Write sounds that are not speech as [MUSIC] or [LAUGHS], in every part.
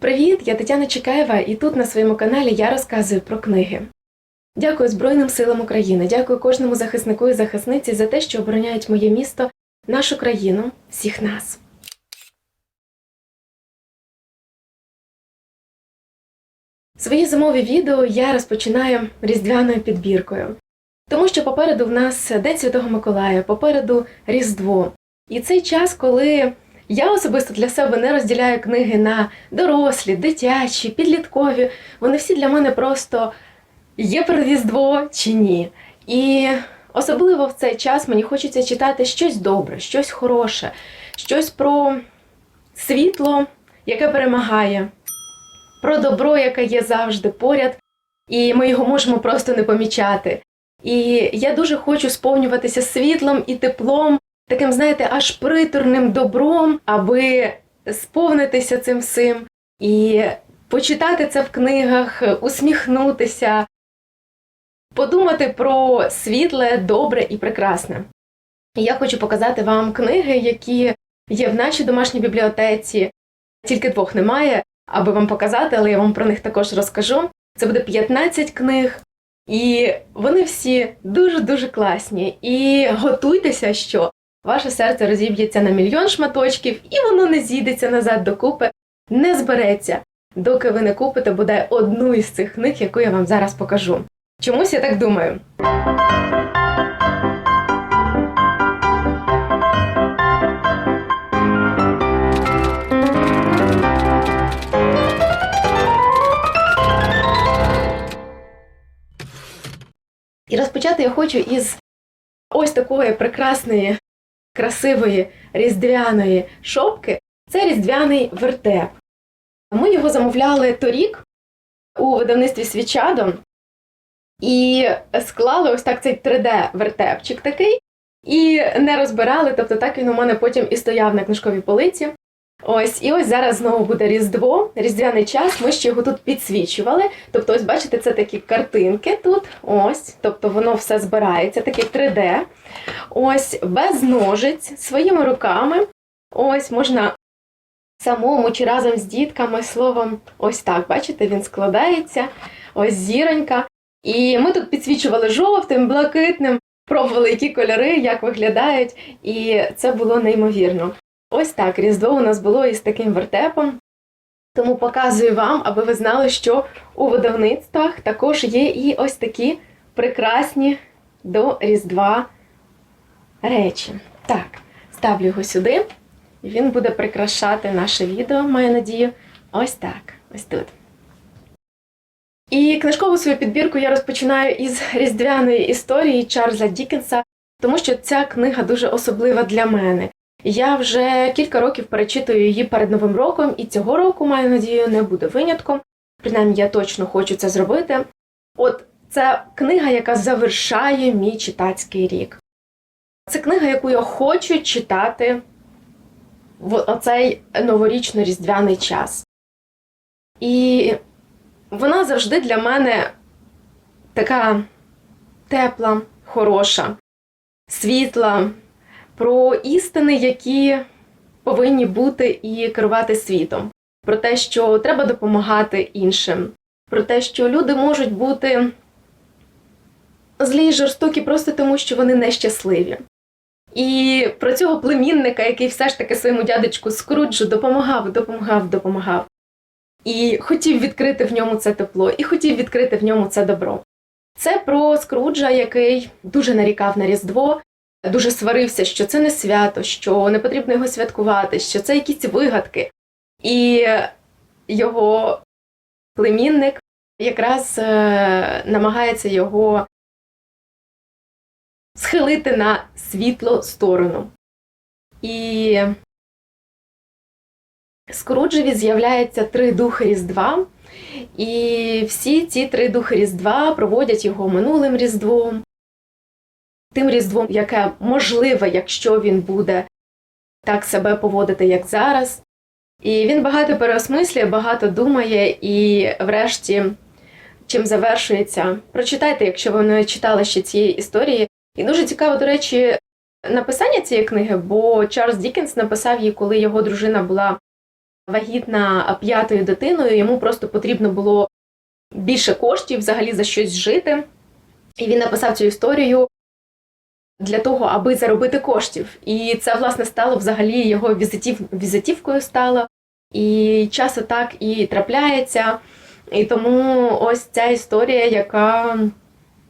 Привіт, я Тетяна Чекаєва, і тут на своєму каналі я розказую про книги. Дякую Збройним силам України, дякую кожному захиснику і захисниці за те, що обороняють моє місто, нашу країну, всіх нас. Свої зимові відео я розпочинаю різдвяною підбіркою, тому що попереду в нас День Святого Миколая, попереду Різдво. І цей час, коли я особисто для себе не розділяю книги на дорослі, дитячі, підліткові. Вони всі для мене просто є про Різдво чи ні. І особливо в цей час мені хочеться читати щось добре, щось хороше, щось про світло, яке перемагає, про добро, яке є завжди поряд, і ми його можемо просто не помічати. І я дуже хочу сповнюватися світлом і теплом таким, знаєте, аж приторним добром, аби сповнитися цим всім і почитати це в книгах, усміхнутися, подумати про світле, добре і прекрасне. І я хочу показати вам книги, які є в нашій домашній бібліотеці. Тільки двох немає, аби вам показати, але я вам про них також розкажу. Це буде 15 книг, і вони всі дуже-дуже класні. І готуйтеся, що Ваше серце розіб'ється на мільйон шматочків, і воно не зійдеться назад докупи, не збереться, доки ви не купите бодай одну із цих книг, яку я вам зараз покажу. Чомусь я так думаю. І розпочати я хочу із ось такої прекрасної красивої різдвяної шопки це різдвяний вертеп. Ми його замовляли торік у видавництві Свічадо і склали ось так цей 3D-вертепчик такий, і не розбирали, тобто так він у мене потім і стояв на книжковій полиці. Ось, і ось зараз знову буде Різдво, різдвяний час. Ми ще його тут підсвічували. Тобто, ось бачите, це такі картинки тут. Ось, тобто воно все збирається, таке 3D. Ось без ножиць своїми руками. Ось можна самому чи разом з дітками словом, ось так, бачите, він складається, ось зіронька. І ми тут підсвічували жовтим, блакитним, пробували, які кольори, як виглядають, і це було неймовірно. Ось так, Різдво у нас було із таким вертепом. Тому показую вам, аби ви знали, що у видавництвах також є і ось такі прекрасні до Різдва речі. Так, ставлю його сюди, і він буде прикрашати наше відео, маю надію. Ось так, ось тут. І книжкову свою підбірку я розпочинаю із різдвяної історії Чарльза Дікенса, тому що ця книга дуже особлива для мене. Я вже кілька років перечитую її перед Новим роком, і цього року, маю надію, не буде винятком. Принаймні, я точно хочу це зробити. От це книга, яка завершає мій читацький рік. Це книга, яку я хочу читати в оцей новорічно-різдвяний час. І вона завжди для мене така тепла, хороша, світла про істини, які повинні бути і керувати світом, про те, що треба допомагати іншим, про те, що люди можуть бути злі й жорстокі просто тому, що вони нещасливі. І про цього племінника, який все ж таки своєму дядечку Скруджу допомагав, допомагав, допомагав. І хотів відкрити в ньому це тепло, і хотів відкрити в ньому це добро. Це про Скруджа, який дуже нарікав на Різдво, дуже сварився, що це не свято, що не потрібно його святкувати, що це якісь вигадки. І його племінник якраз е, намагається його схилити на світло сторону. І Скруджеві з'являється три духи Різдва, і всі ці три духи Різдва проводять його минулим Різдвом, тим Різдвом, яке можливе, якщо він буде так себе поводити, як зараз. І він багато переосмислює, багато думає, і врешті, чим завершується, прочитайте, якщо ви не читали ще цієї історії. І дуже цікаво, до речі, написання цієї книги, бо Чарльз Дікенс написав її, коли його дружина була вагітна п'ятою дитиною, йому просто потрібно було більше коштів взагалі за щось жити. І він написав цю історію для того, аби заробити коштів. І це, власне, стало взагалі його візитів, візитівкою стало. І часто так і трапляється. І тому ось ця історія, яка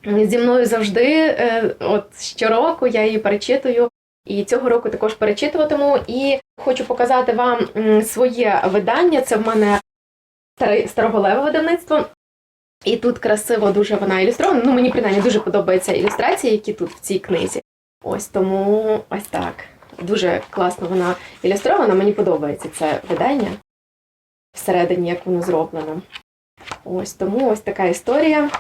зі мною завжди, е, от щороку я її перечитую. І цього року також перечитуватиму. І хочу показати вам своє видання. Це в мене старе- староголеве видавництво. І тут красиво дуже вона ілюстрована. Ну, мені принаймні дуже подобаються ілюстрації, які тут в цій книзі. Ось тому ось так. Дуже класно вона ілюстрована. Мені подобається це видання всередині, як воно зроблено. Ось тому ось така історія,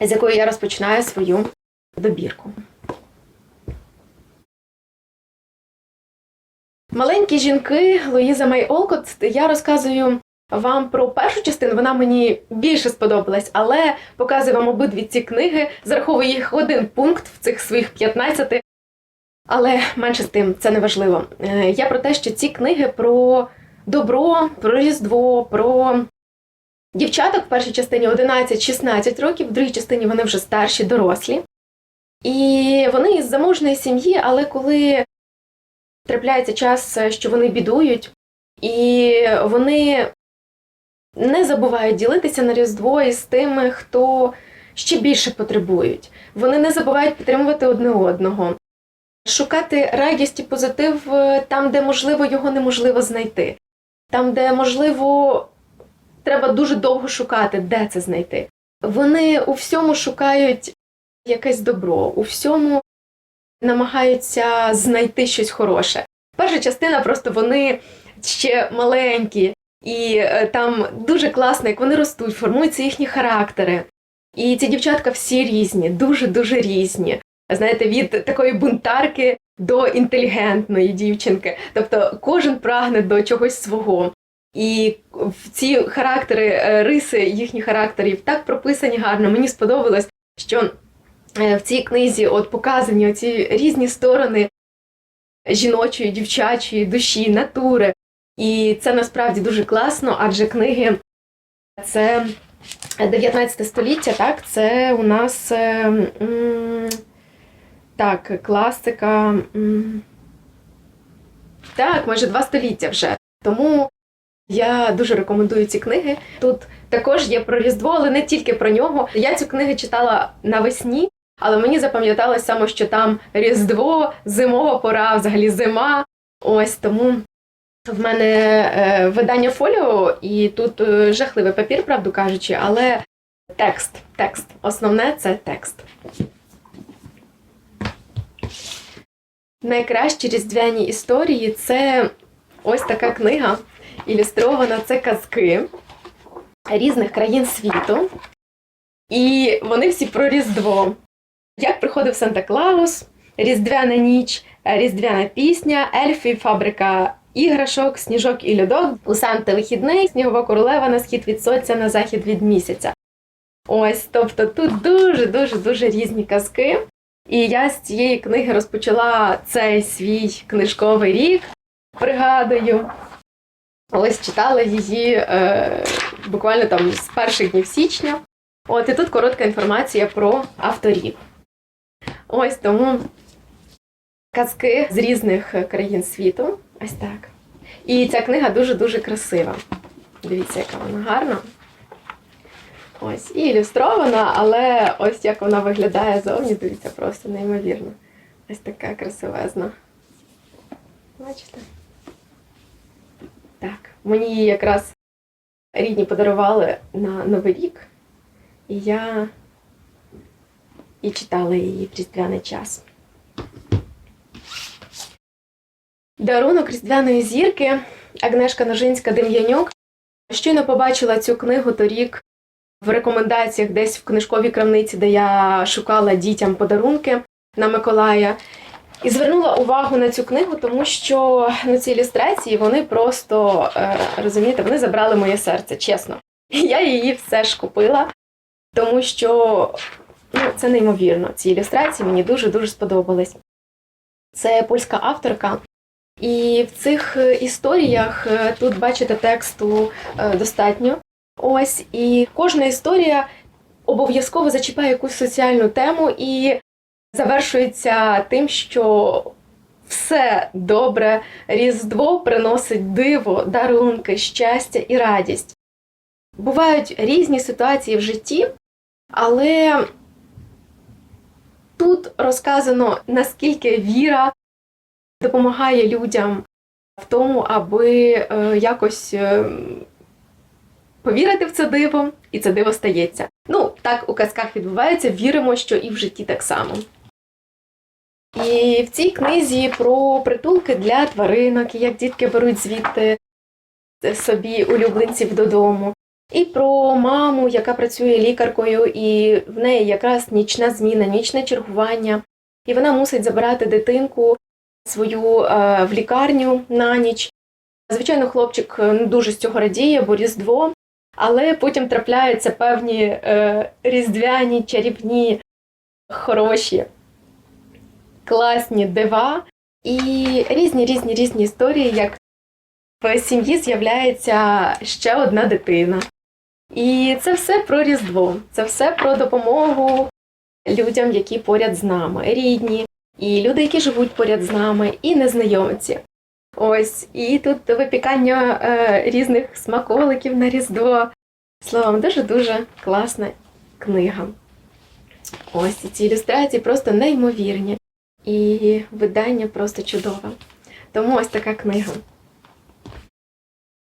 з якої я розпочинаю свою добірку. Маленькі жінки Луїза Мей Олкот. Я розказую вам про першу частину. Вона мені більше сподобалась, але показую вам обидві ці книги. Зараховую їх один пункт в цих своїх 15. Але менше з тим, це не важливо. Е, Я про те, що ці книги про добро, про різдво, про дівчаток в першій частині 11-16 років, в другій частині вони вже старші, дорослі. І вони із заможної сім'ї, але коли трапляється час, що вони бідують, і вони не забувають ділитися на Різдво із тими, хто ще більше потребують. Вони не забувають підтримувати одне одного, шукати радість і позитив е, там, де можливо його неможливо знайти, там, де можливо треба дуже довго шукати, де це знайти. Вони у всьому шукають якесь добро, у всьому намагаються знайти щось хороше. Перша частина просто вони ще маленькі, і е, там дуже класно, як вони ростуть, формуються їхні характери. І ці дівчатка всі різні, дуже-дуже різні. Знаєте, від такої бунтарки до інтелігентної дівчинки. Тобто кожен прагне до чогось свого. І ці характери, е, риси їхніх характерів так прописані гарно. Мені сподобалось, що е, в цій книзі от показані ці різні сторони жіночої, дівчачої душі, натури. І це насправді дуже класно, адже книги це 19 століття, так, це у нас е, так, класика. Так, майже два століття вже. Тому я дуже рекомендую ці книги. Тут також є про Різдво, але не тільки про нього. Я цю книгу читала навесні, але мені запам'яталось саме, що там Різдво, зимова пора, взагалі зима. Ось тому в мене е, видання фоліо, і тут е, жахливий папір, правду кажучи, але текст. Текст. Основне це текст. Найкращі різдвяні історії це ось така книга ілюстрована. Це казки різних країн світу. І вони всі про Різдво. Як приходив Санта Клаус, Різдвяна ніч, Різдвяна пісня, Ельфі, фабрика іграшок, сніжок і льодок, у Санти вихідний, снігова королева на схід від сонця, на захід від місяця. Ось, тобто тут дуже дуже дуже різні казки. І я з цієї книги розпочала цей свій книжковий рік, пригадую. Ось читала її е, буквально там з перших днів січня. От і тут коротка інформація про авторів. Ось тому казки з різних країн світу. Ось так. І ця книга дуже-дуже красива. Дивіться, яка вона гарна. Ось, і ілюстрована, але ось як вона виглядає зовні, дивіться, просто неймовірно. Ось така красивезна. Бачите? Так, мені її якраз рідні подарували на Новий рік, і я і читала її в різдвяний час. Дарунок різдвяної зірки Агнешка Ножинська Дем'янюк. Щойно побачила цю книгу торік в рекомендаціях десь в книжковій крамниці, де я шукала дітям подарунки на Миколая. І звернула увагу на цю книгу, тому що ну, ці ілюстрації вони просто е, розумієте, вони забрали моє серце, чесно. [LAUGHS] Я її все ж купила, тому що ну, це неймовірно. Ці ілюстрації мені дуже дуже сподобались. Це польська авторка І в цих е, історіях е, тут бачите тексту е, достатньо. Ось і кожна історія обов'язково зачіпає якусь соціальну тему і завершується тим, що все добре, Різдво приносить диво, дарунки, щастя і радість. Бувають різні ситуації в житті, але тут розказано, наскільки віра допомагає людям в тому, аби е, якось е, повірити в це диво, і це диво стається. Ну, так у казках відбувається, віримо, що і в житті так само. І в цій книзі про притулки для тваринок, і як дітки беруть звідти собі улюбленців додому. І про маму, яка працює лікаркою, і в неї якраз нічна зміна, нічне чергування. І вона мусить забирати дитинку свою е, в лікарню на ніч. Звичайно, хлопчик е, дуже з цього радіє, бо Різдво, але потім трапляються певні е, різдвяні, чарівні, хороші, класні дива і різні різні різні історії, як в сім'ї з'являється ще одна дитина. І це все про Різдво, це все про допомогу людям, які поряд з нами, рідні, і люди, які живуть поряд з нами, і незнайомці. Ось, і тут випікання е, різних смаколиків на Різдво. Словом, дуже-дуже класна книга. Ось ці ілюстрації просто неймовірні. І видання просто чудове. Тому ось така книга.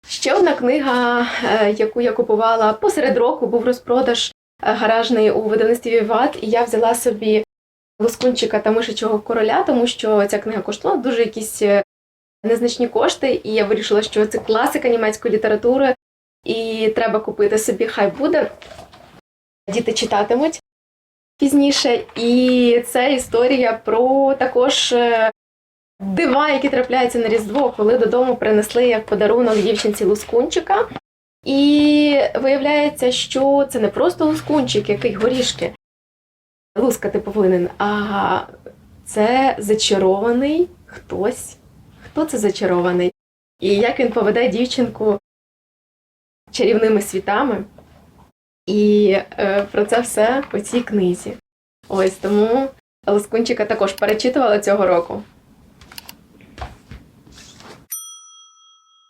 Ще одна книга, е, яку я купувала посеред року, був розпродаж е, гаражний у видавництві Віват, і я взяла собі Лоскунчика та мишачого короля, тому що ця книга коштувала дуже якісь е, незначні кошти, і я вирішила, що це класика німецької літератури, і треба купити собі, хай буде. Діти читатимуть пізніше. І це історія про також е, дива, які трапляються на Різдво, коли додому принесли як подарунок дівчинці лускунчика. І виявляється, що це не просто лускунчик, який горішки лускати повинен, а це зачарований хтось. Хто це зачарований? І як він поведе дівчинку чарівними світами. І е, про це все у цій книзі. Ось тому Лискунчика також перечитувала цього року.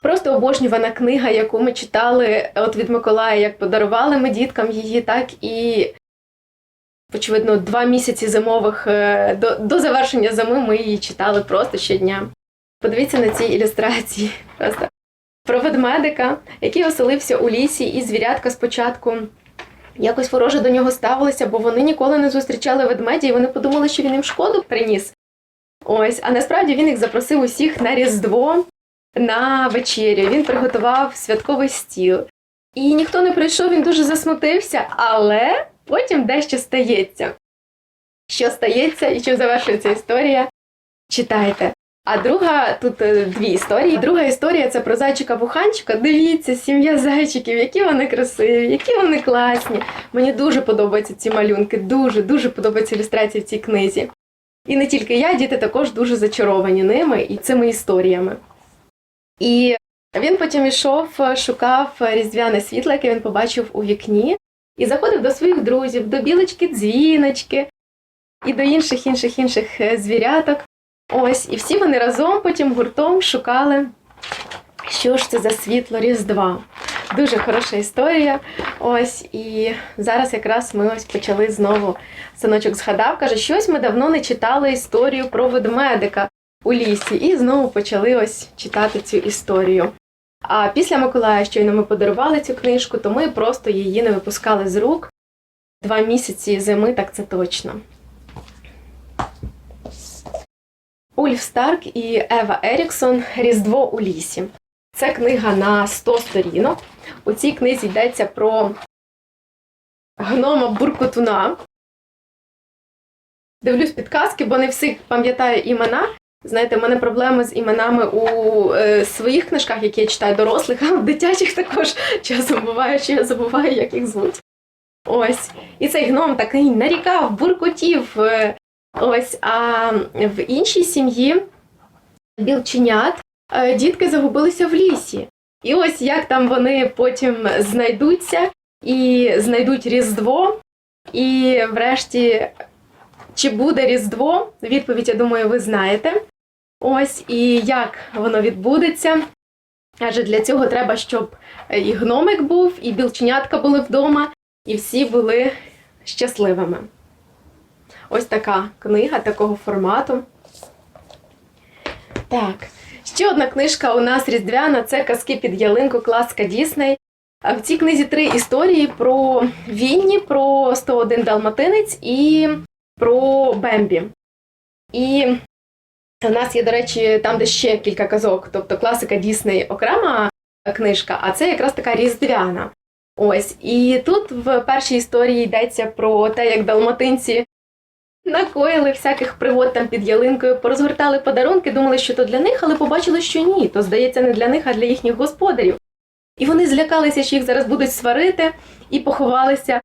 Просто обожнювана книга, яку ми читали от від Миколая, як подарували ми діткам її, так і, очевидно, два місяці зимових е, до, до завершення зими ми її читали просто щодня. Подивіться на ці ілюстрації. Просто про ведмедика, який оселився у лісі, і звірятка спочатку якось вороже до нього ставилися, бо вони ніколи не зустрічали ведмедя, і вони подумали, що він їм шкоду приніс. Ось, а насправді він їх запросив усіх на Різдво на вечерю. Він приготував святковий стіл. І ніхто не прийшов, він дуже засмутився, але потім дещо стається. Що стається і чим завершується історія? Читайте. А друга тут е, дві історії. Друга історія це про зайчика вуханчика. Дивіться, сім'я зайчиків, які вони красиві, які вони класні. Мені дуже подобаються ці малюнки, дуже дуже подобаються ілюстрації в цій книзі. І не тільки я, діти також дуже зачаровані ними і цими історіями. І він потім ішов, шукав різдвяне світло, яке він побачив у вікні, і заходив до своїх друзів, до білочки дзвіночки і до інших інших інших е, звіряток. Ось, і всі вони разом потім гуртом шукали, що ж це за світло Різдва. Дуже хороша історія. Ось, і зараз якраз ми ось почали знову. Синочок згадав, каже, щось ми давно не читали історію про ведмедика у лісі. І знову почали ось читати цю історію. А після Миколая, щойно ми подарували цю книжку, то ми просто її не випускали з рук. Два місяці зими, так це точно. Ульф Старк і Ева Еріксон Різдво у лісі. Це книга на 100 сторінок. У цій книзі йдеться про гнома Буркотуна. Дивлюсь підказки, бо не всіх пам'ятаю імена. Знаєте, в мене проблеми з іменами у е, своїх книжках, які я читаю дорослих, [LAUGHS] а в дитячих також часом буває, що я забуваю, як їх звуть. Ось. І цей гном такий нарікав, буркотів. е, Ось, а в іншій сім'ї білченят е, дітки загубилися в лісі. І ось як там вони потім знайдуться і знайдуть Різдво. І врешті, чи буде Різдво? Відповідь, я думаю, ви знаєте. Ось і як воно відбудеться. Адже для цього треба, щоб і гномик був, і білченятка були вдома, і всі були щасливими. Ось така книга такого формату. Так, ще одна книжка у нас різдвяна це казки під ялинку класка Дісней. В цій книзі три історії про Вінні, про 101 Далматинець і про Бембі. І у нас є, до речі, там, де ще кілька казок, тобто класика Дісней окрема книжка, а це якраз така різдвяна. Ось. І тут в першій історії йдеться про те, як далматинці накоїли всяких пригод там під ялинкою, порозгортали подарунки, думали, що то для них, але побачили, що ні, то здається не для них, а для їхніх господарів. І вони злякалися, що їх зараз будуть сварити, і поховалися,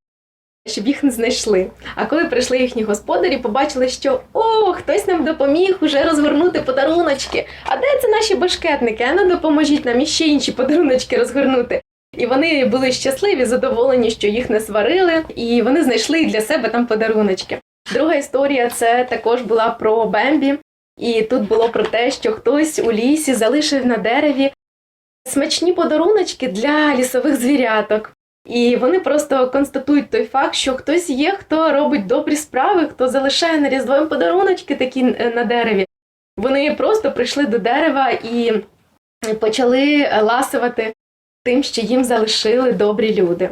щоб їх не знайшли. А коли прийшли їхні господарі, побачили, що о, хтось нам допоміг уже розгорнути подаруночки. А де це наші башкетники? А ну допоможіть нам іще інші подаруночки розгорнути. І вони були щасливі, задоволені, що їх не сварили, і вони знайшли для себе там подаруночки. Друга історія це також була про Бембі, і тут було про те, що хтось у лісі залишив на дереві смачні подаруночки для лісових звіряток. І вони просто констатують той факт, що хтось є, хто робить добрі справи, хто залишає на різдвом подаруночки такі е, на дереві. Вони просто прийшли до дерева і почали ласувати тим, що їм залишили добрі люди.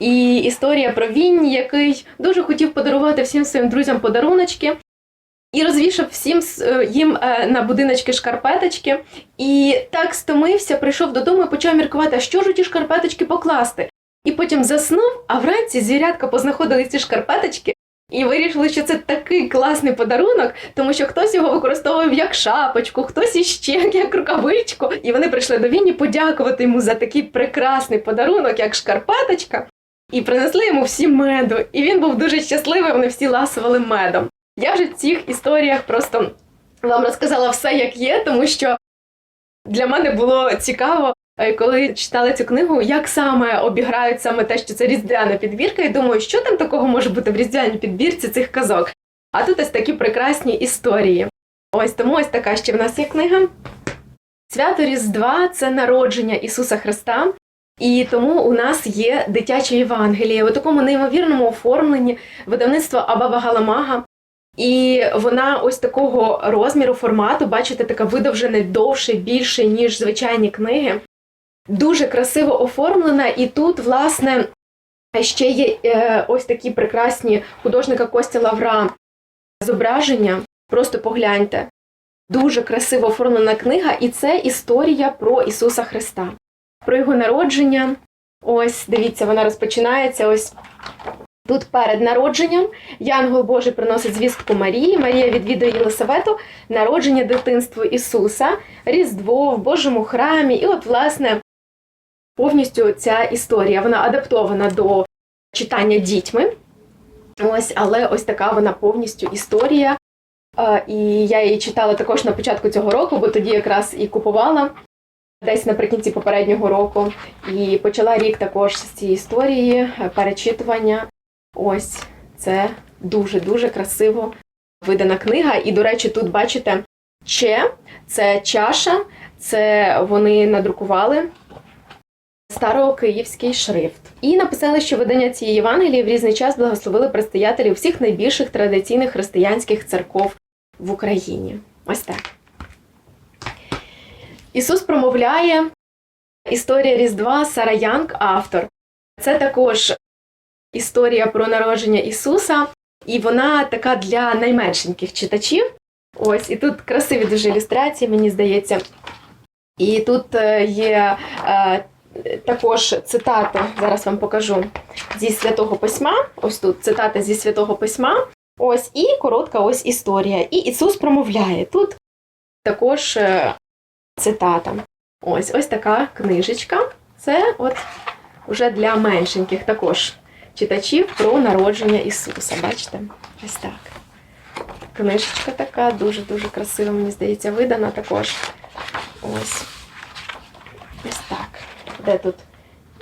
І історія про Вінні, який дуже хотів подарувати всім своїм друзям подаруночки, і розвішав всім їм е, на будиночки шкарпеточки. І так стомився, прийшов додому і почав міркувати, а що ж у ті шкарпеточки покласти. І потім заснув, а вранці звірятка познаходили ці шкарпеточки і вирішили, що це такий класний подарунок, тому що хтось його використовував як шапочку, хтось іще як рукавичку. І вони прийшли до Вінні подякувати йому за такий прекрасний подарунок, як шкарпеточка, і принесли йому всі меду. І він був дуже щасливий, вони всі ласували медом. Я вже в цих історіях просто вам розказала все, як є, тому що для мене було цікаво, коли читала цю книгу, як саме обіграють саме те, що це різдвяна підбірка, і думаю, що там такого може бути в різдвяній підбірці цих казок. А тут ось такі прекрасні історії. Ось тому ось така ще в нас є книга. Свято Різдва це народження Ісуса Христа. І тому у нас є дитяче Євангеліє у такому неймовірному оформленні видавництва Абаба Галамага. І вона ось такого розміру формату, бачите, така видовжена довше, більше, ніж звичайні книги. Дуже красиво оформлена, і тут, власне, ще є е, ось такі прекрасні художника Костя Лавра зображення. Просто погляньте. Дуже красиво оформлена книга, і це історія про Ісуса Христа, про його народження. Ось, дивіться, вона розпочинається ось тут перед народженням. Янгол Божий приносить звістку Марії. Марія відвідує Єлисавету, народження дитинство Ісуса, Різдво в Божому храмі. І от, власне, повністю ця історія вона адаптована до читання дітьми. Ось, але ось така вона повністю історія. І я її читала також на початку цього року, бо тоді якраз і купувала десь наприкінці попереднього року. І почала рік також з цієї історії, е, перечитування. Ось це дуже-дуже красиво видана книга. І, до речі, тут бачите че, це чаша, це вони надрукували старокиївський шрифт. І написали, що видання цієї Євангелії в різний час благословили предстоятелів всіх найбільших традиційних християнських церков в Україні. Ось так. Ісус промовляє історія Різдва Сара Янг, автор. Це також історія про народження Ісуса, і вона така для найменшеньких читачів. Ось, і тут красиві дуже ілюстрації, мені здається. І тут е, є е, також цитати, зараз вам покажу, зі святого письма. Ось тут цитати зі святого письма. Ось і коротка ось історія. І Ісус промовляє. Тут також е, цитата. Ось ось така книжечка. Це от уже для меншеньких також читачів про народження Ісуса. Бачите? Ось так. книжечка така, дуже-дуже красива, мені здається, видана також. Ось. Ось так. Де тут?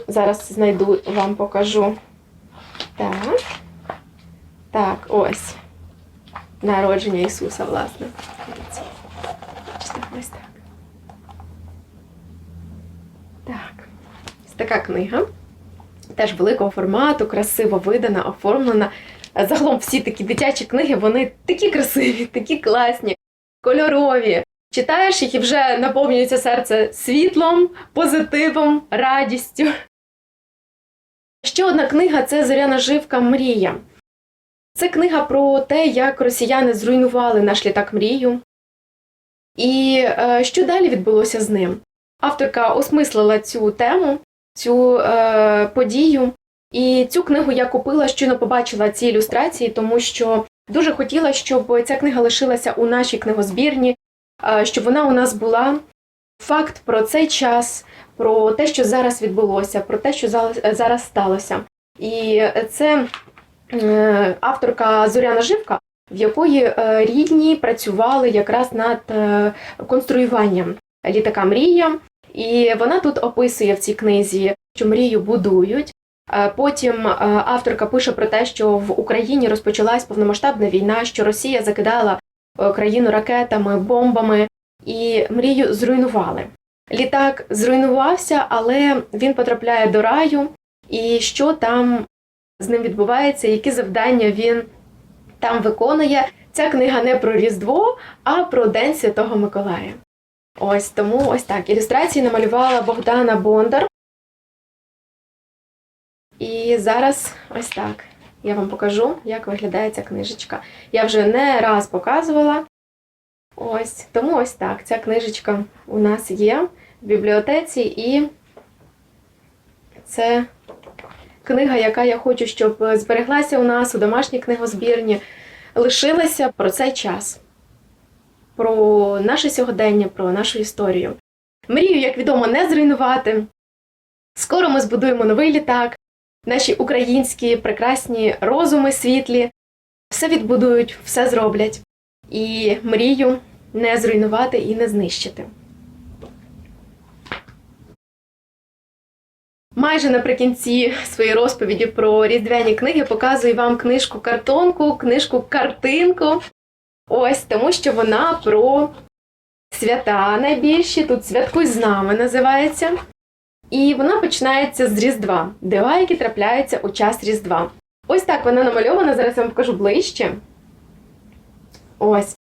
Зараз знайду, вам покажу. Так. Так, ось. Народження Ісуса, власне. Ось так. Так. Ось така книга. Теж великого формату, красиво видана, оформлена. Загалом всі такі дитячі книги, вони такі красиві, такі класні, кольорові. Читаєш їх і вже наповнюється серце світлом, позитивом, радістю. Ще одна книга це Зоряна Живка Мрія. Це книга про те, як росіяни зруйнували наш літак мрію. І е, що далі відбулося з ним? Авторка осмислила цю тему, цю е, подію. І цю книгу я купила, щойно побачила ці ілюстрації, тому що дуже хотіла, щоб ця книга лишилася у нашій книгозбірні, щоб вона у нас була. Факт про цей час, про те, що зараз відбулося, про те, що зараз сталося. І це е, авторка Зоряна Живка, в якої е, рідні працювали якраз над е, конструюванням літака Мрія. І вона тут описує в цій книзі, що мрію будують. Е, Потім е, авторка пише про те, що в Україні розпочалась повномасштабна війна, що Росія закидала е, країну ракетами, бомбами, і мрію зруйнували. Літак зруйнувався, але він потрапляє до раю, і що там з ним відбувається, які завдання він там виконує. Ця книга не про Різдво, а про День Святого Миколая. Ось тому ось так. Ілюстрації намалювала Богдана Бондар. І зараз ось так. Я вам покажу, як виглядає ця книжечка. Я вже не раз показувала. Ось, тому ось так. Ця книжечка у нас є в бібліотеці, і це книга, яка я хочу, щоб збереглася у нас у домашній книгозбірні, лишилася про цей час, про наше сьогодення, про нашу історію. Мрію, як відомо, не зруйнувати. Скоро ми збудуємо новий літак. Наші українські прекрасні розуми світлі все відбудують, все зроблять. І мрію не зруйнувати і не знищити. Майже наприкінці своєї розповіді про різдвяні книги показую вам книжку картонку, книжку картинку. Ось тому, що вона про свята найбільші. Тут святкуй з нами називається. І вона починається з Різдва, дива, які трапляються у час Різдва. Ось так вона намальована, зараз я вам покажу ближче. Ось.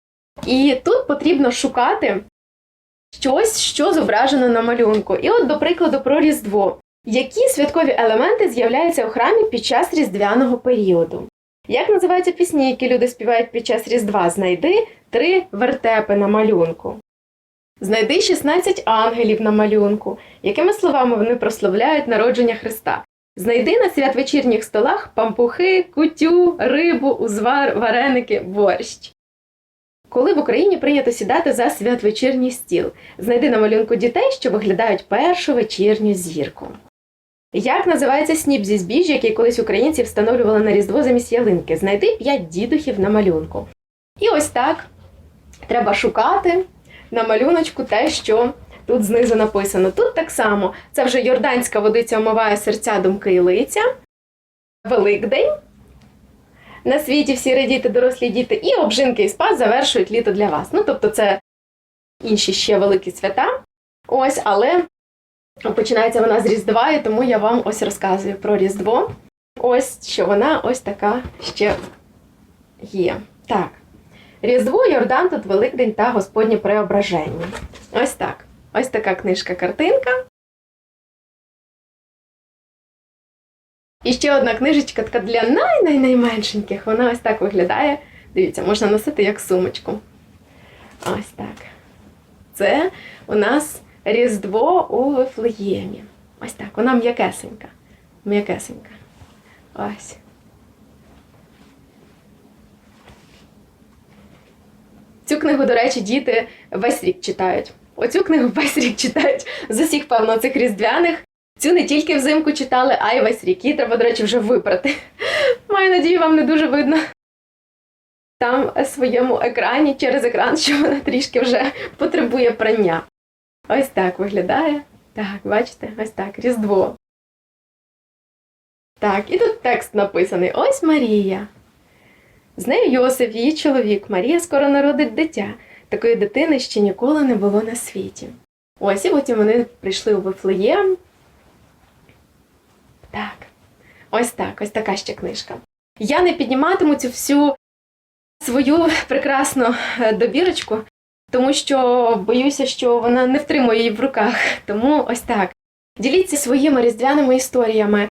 І тут потрібно шукати щось, що зображено на малюнку. І от, до прикладу, про Різдво. Які святкові елементи з'являються у храмі під час різдвяного періоду? Як називаються пісні, які люди співають під час Різдва? Знайди три вертепи на малюнку. Знайди 16 ангелів на малюнку. Якими словами вони прославляють народження Христа? Знайди на святвечірніх столах пампухи, кутю, рибу, узвар, вареники, борщ. Коли в Україні прийнято сідати за святвечірній стіл, знайди на малюнку дітей, що виглядають першу вечірню зірку. Як називається сніп зі збіжжя, який колись українці встановлювали на Різдво замість ялинки? Знайди 5 дідухів на малюнку. І ось так треба шукати на малюночку те, що тут знизу написано. Тут так само це вже йорданська водиця омиває серця, думки і лиця. Великдень. На світі всі радіти, дорослі діти, і обжинки і спас завершують літо для вас. Ну, тобто, це інші ще великі свята. Ось, але починається вона з Різдва, і тому я вам ось розказую про Різдво. Ось що вона ось така ще є. Так. Різдво, Йордан, тут Великдень та Господнє преображення. Ось так. Ось така книжка-картинка. І ще одна книжечка така для най-най-найменшеньких. Вона ось так виглядає. Дивіться, можна носити як сумочку. Ось так. Це у нас Різдво у Вифлеємі. Ось так. Вона м'якесенька. М'якесенька. Ось. Цю книгу, до речі, діти весь рік читають. Оцю книгу весь рік читають з усіх, певно, цих різдвяних. Цю не тільки взимку читали, а й весь рік. Її треба, до речі, вже випрати. [LAUGHS] Маю надію, вам не дуже видно. там своєму екрані через екран, що вона трішки вже потребує прання. Ось так виглядає. Так, бачите, ось так, Різдво. Так, і тут текст написаний: Ось Марія. З нею Йосиф, її чоловік. Марія скоро народить дитя. Такої дитини ще ніколи не було на світі. Ось і потім вони прийшли у Вифлеєм. Так. Ось так, ось така ще книжка. Я не підніматиму цю всю свою прекрасну е, добірочку, тому що боюся, що вона не втримує її в руках. Тому ось так. Діліться своїми різдвяними історіями,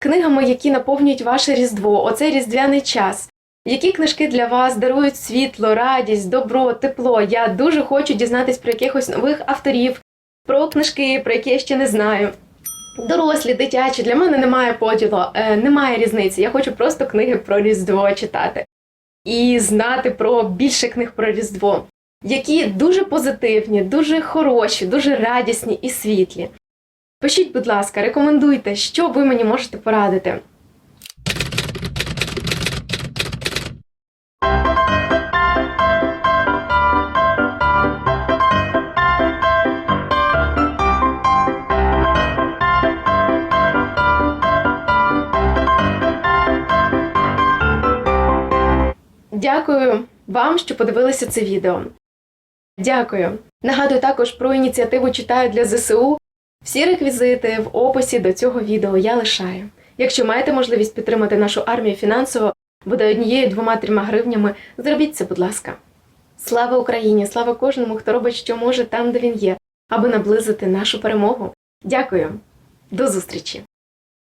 книгами, які наповнюють ваше Різдво, оцей різдвяний час. Які книжки для вас дарують світло, радість, добро, тепло? Я дуже хочу дізнатись про якихось нових авторів, про книжки, про які я ще не знаю. Дорослі, дитячі, для мене немає поділу, е, немає різниці. Я хочу просто книги про Різдво читати і знати про більше книг про Різдво, які дуже позитивні, дуже хороші, дуже радісні і світлі. Пишіть, будь ласка, рекомендуйте, що ви мені можете порадити. Дякую вам, що подивилися це відео. Дякую. Нагадую також про ініціативу читаю для ЗСУ. Всі реквізити в описі до цього відео я лишаю. Якщо маєте можливість підтримати нашу армію фінансово, буде однією двома трьома гривнями, зробіть це, будь ласка. Слава Україні! Слава кожному, хто робить, що може там, де він є, аби наблизити нашу перемогу. Дякую. До зустрічі!